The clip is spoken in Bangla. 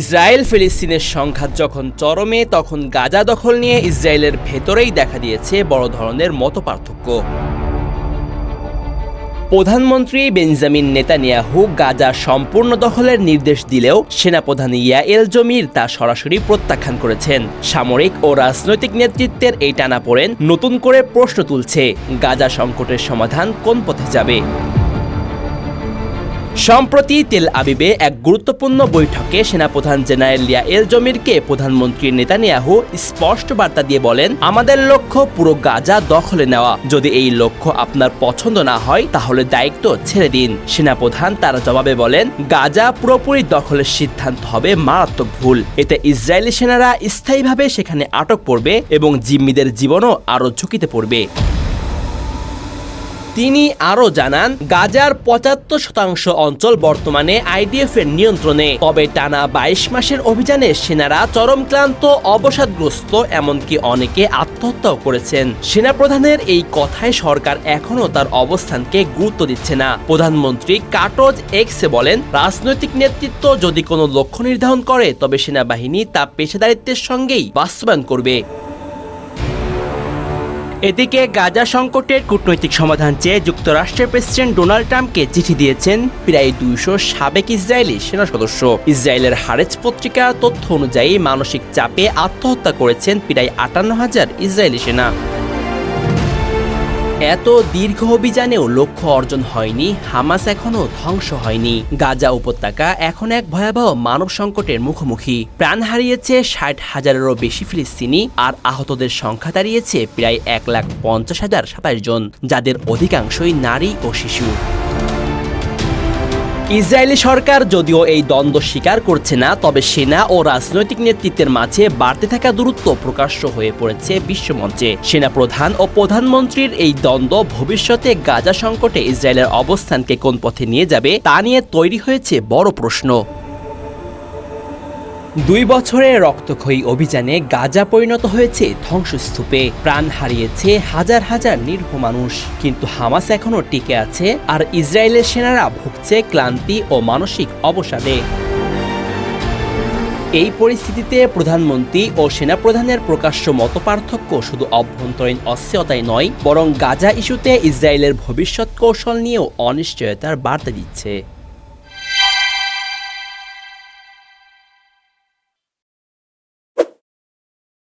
ইসরায়েল ফিলিস্তিনের সংঘাত যখন চরমে, তখন গাজা দখল নিয়ে ইসরায়েলের ভেতরেই দেখা দিয়েছে বড় ধরনের মতপার্থক্য। প্রধানমন্ত্রী বেঞ্জামিন নেতানিয়াহু গাজা সম্পূর্ণ দখলের নির্দেশ দিলেও সেনাপ্রধান ইয়াএল জমির তা সরাসরি প্রত্যাখ্যান করেছেন। সামরিক ও রাজনৈতিক নেতৃত্বের এই টানাপোড়েন নতুন করে প্রশ্ন তুলছে, গাজা সংকটের সমাধান কোন পথে যাবে? সম্প্রতি তেল আবিবে এক গুরুত্বপূর্ণ বৈঠকে সেনাপ্রধান জেনারেল লিয়াএল জমিরকে প্রধানমন্ত্রী নেতানিয়াহু স্পষ্ট বার্তা দিয়ে বলেন, আমাদের লক্ষ্য পুরো গাজা দখলে নেওয়া। যদি এই লক্ষ্য আপনার পছন্দ না হয়, তাহলে দায়িত্ব ছেড়ে দিন। সেনাপ্রধান তার জবাবে বলেন, গাজা পুরোপুরি দখলের সিদ্ধান্ত হবে মারাত্মক ভুল। এতে ইসরায়েলি সেনারা স্থায়ীভাবে সেখানে আটক পড়বে এবং জিম্মিদের জীবনও আরও ঝুঁকিতে পড়বে। তিনি আরও জানান, গাজার পঁচাত্তর শতাংশ অঞ্চল বর্তমানে আইডিএফ এর নিয়ন্ত্রণে। তবে টানা বাইশ মাসের অভিযানে সেনারা চরম ক্লান্ত, অবসাদগ্রস্ত, এমনকি অনেকে আত্মহত্যাও করেছেন। সেনাপ্রধানের এই কথায় সরকার এখনও তার অবস্থানকে গুরুত্ব দিচ্ছে না। প্রধানমন্ত্রী কাটোজ এক্সে বলেন, রাজনৈতিক নেতৃত্ব যদি কোনো লক্ষ্য নির্ধারণ করে, তবে সেনাবাহিনী তা পেশাদারিত্বের সঙ্গেই বাস্তবায়ন করবে। এদিকে গাজা সংকটের কূটনৈতিক সমাধান চেয়ে যুক্তরাষ্ট্রের প্রেসিডেন্ট ডোনাল্ড ট্রাম্পকে চিঠি দিয়েছেন প্রায় দুইশো সাবেক ইসরায়েলি সেনা সদস্য। ইসরায়েলের হারেজ পত্রিকার তথ্য অনুযায়ী মানসিক চাপে আত্মহত্যা করেছেন প্রায় আটান্ন হাজার ইসরায়েলি সেনা। এত দীর্ঘ অভিযানেও লক্ষ্য অর্জন হয়নি, হামাস এখনও ধ্বংস হয়নি। গাজা উপত্যকা এখন এক ভয়াবহ মানব সংকটের মুখোমুখি। প্রাণ হারিয়েছে ষাট হাজারেরও বেশি ফিলিস্তিনি আর আহতদের সংখ্যা দাঁড়িয়েছে প্রায় এক লাখ পঞ্চাশ হাজার সাতাশ জন, যাদের অধিকাংশই নারী ও শিশু। ইসরায়েলি সরকার যদিও এই দ্বন্দ্ব স্বীকার করছে না, তবে সেনা ও রাজনৈতিক নেতৃত্বের মাঝে বাড়তে থাকা দূরত্ব প্রকাশ্য হয়ে পড়েছে বিশ্বমঞ্চে। সেনা প্রধান ও প্রধানমন্ত্রীর এই দ্বন্দ্ব ভবিষ্যতে গাজা সংকটে ইসরায়েলের অবস্থানকে কোন পথে নিয়ে যাবে তা নিয়ে তৈরি হয়েছে বড় প্রশ্ন। দুই বছরের রক্তক্ষয়ী অভিযানে গাজা পরিণত হয়েছে ধ্বংসস্তূপে। প্রাণ হারিয়েছে হাজার হাজার নির্ভ মানুষ। কিন্তু হামাস এখনও টিকে আছে আর ইসরায়েলের সেনারা ভুগছে ক্লান্তি ও মানসিক অবসাদে। এই পরিস্থিতিতে প্রধানমন্ত্রী ও সেনাপ্রধানের প্রকাশ্য মতপার্থক্য শুধু অভ্যন্তরীণ অস্থিরতাই নয়, বরং গাজা ইস্যুতে ইসরায়েলের ভবিষ্যৎ কৌশল নিয়েও অনিশ্চয়তার বার্তা দিচ্ছে।